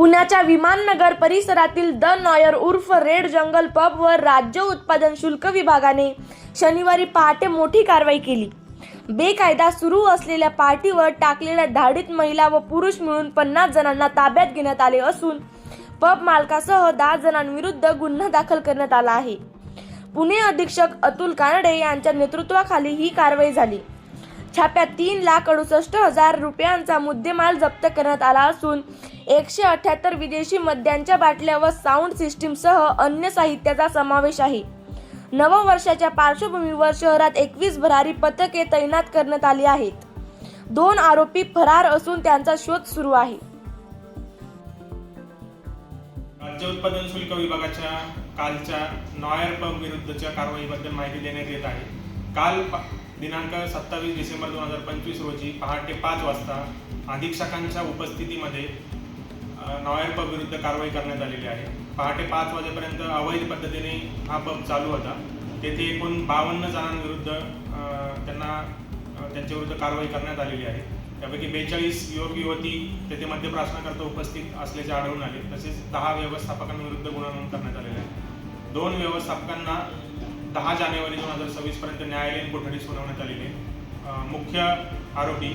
पुण्याच्या विमाननगर परिसरातील the noir उर्फ रेड जंगल पबवर राज्य उत्पादन शुल्क विभागाने शनिवारी पहाटे मोठी कारवाई केली. बेकायदा सुरू असलेल्या पार्टीवर टाकलेल्या धाडीत महिला व पुरुष मिळून पन्नास जणांना ताब्यात घेण्यात आले असून पब मालकासह दहा जणांविरुद्ध गुन्हा दाखल करण्यात आला आहे. पुणे अधीक्षक अतुल कानडे यांच्या नेतृत्वाखाली ही कारवाई झाली. छाप्यात तीन लाख अडुसष्ट हजार रुपयांचा मुद्देमाल जप्त करण्यात आला असून एकशे अठ्याहत्तर विदेशी मद्यांच्या बाटल्या व साऊंड सिस्टीमसह अन्य साहित्याचा समावेश आहे. नववर्षाच्या पार्श्वभूमीवर शहरात एकवीस भरारी पथके तैनात करण्यात आली आहेत. दोन आरोपी फरार असून त्यांचा शोध सुरू आहे. राज्य उत्पादन शुल्क विभागाच्या कालच्या नॉयर पंप विरुद्धच्या कारवाईबद्दल माहिती देण्यात येत आहे. काल दिनांक सत्तावीस डिसेंबर दोन हजार पंचवीस रोजी पहाटे पाच वाजता अधीक्षकांच्या उपस्थितीमध्ये अ, नॉयर पब विरुद्ध कारवाई करण्यात आलेली आहे. पहाटे पाच वाजेपर्यंत अवैध पद्धतीने हा पब चालू होता. तेथे एकूण बावन्न जणांविरुद्ध त्यांना त्यांच्याविरुद्ध कारवाई करण्यात आलेली आहे. त्यापैकी बेचाळीस युवक युवती तेथे मद्यप्राशनाकरता उपस्थित असल्याचे आढळून आले. तसेच दहा व्यवस्थापकांविरुद्ध गुन्हा नोंद करण्यात आलेला आहे. दोन व्यवस्थापकांना दहा जानेवारी दोन हजार सव्वीस पर्यंत न्यायालयीन कोठडी सुनावण्यात आलेली आहे. मुख्य आरोपी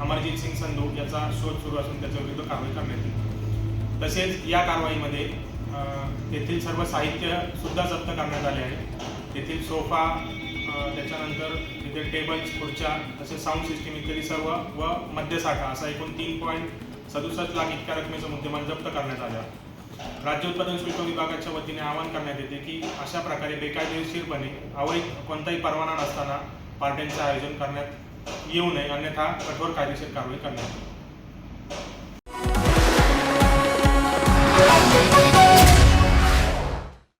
अमरजित सिंग संधू याचा शोध सुरू असून त्याच्या विरुद्ध कारवाई करण्यात येईल. तसेच या कारवाईमध्ये तेथील सर्व साहित्य सुद्धा जप्त करण्यात आले आहे. तेथील सोफा त्याच्यानंतर तिथे टेबल्स खुर्च्या तसेच साऊंड सिस्टीम इत्यादी सर्व व मद्यसाठा असा एकूण तीन पॉईंट सदुसष्ट लाख इतक्या रकमेचा मुद्देमाल जप्त करण्यात आला. राज्य उत्पादन शुल्क विभागाच्या वतीने आवाहन करण्यात येते की अशा प्रकारे बेकायदेशीरपणे अवैध कोणताही परवाना नसताना पार्ट्यांचे आयोजन करण्यात येऊ नये अन्यथा कठोर कायदेशीर कारवाई करण्यात येईल.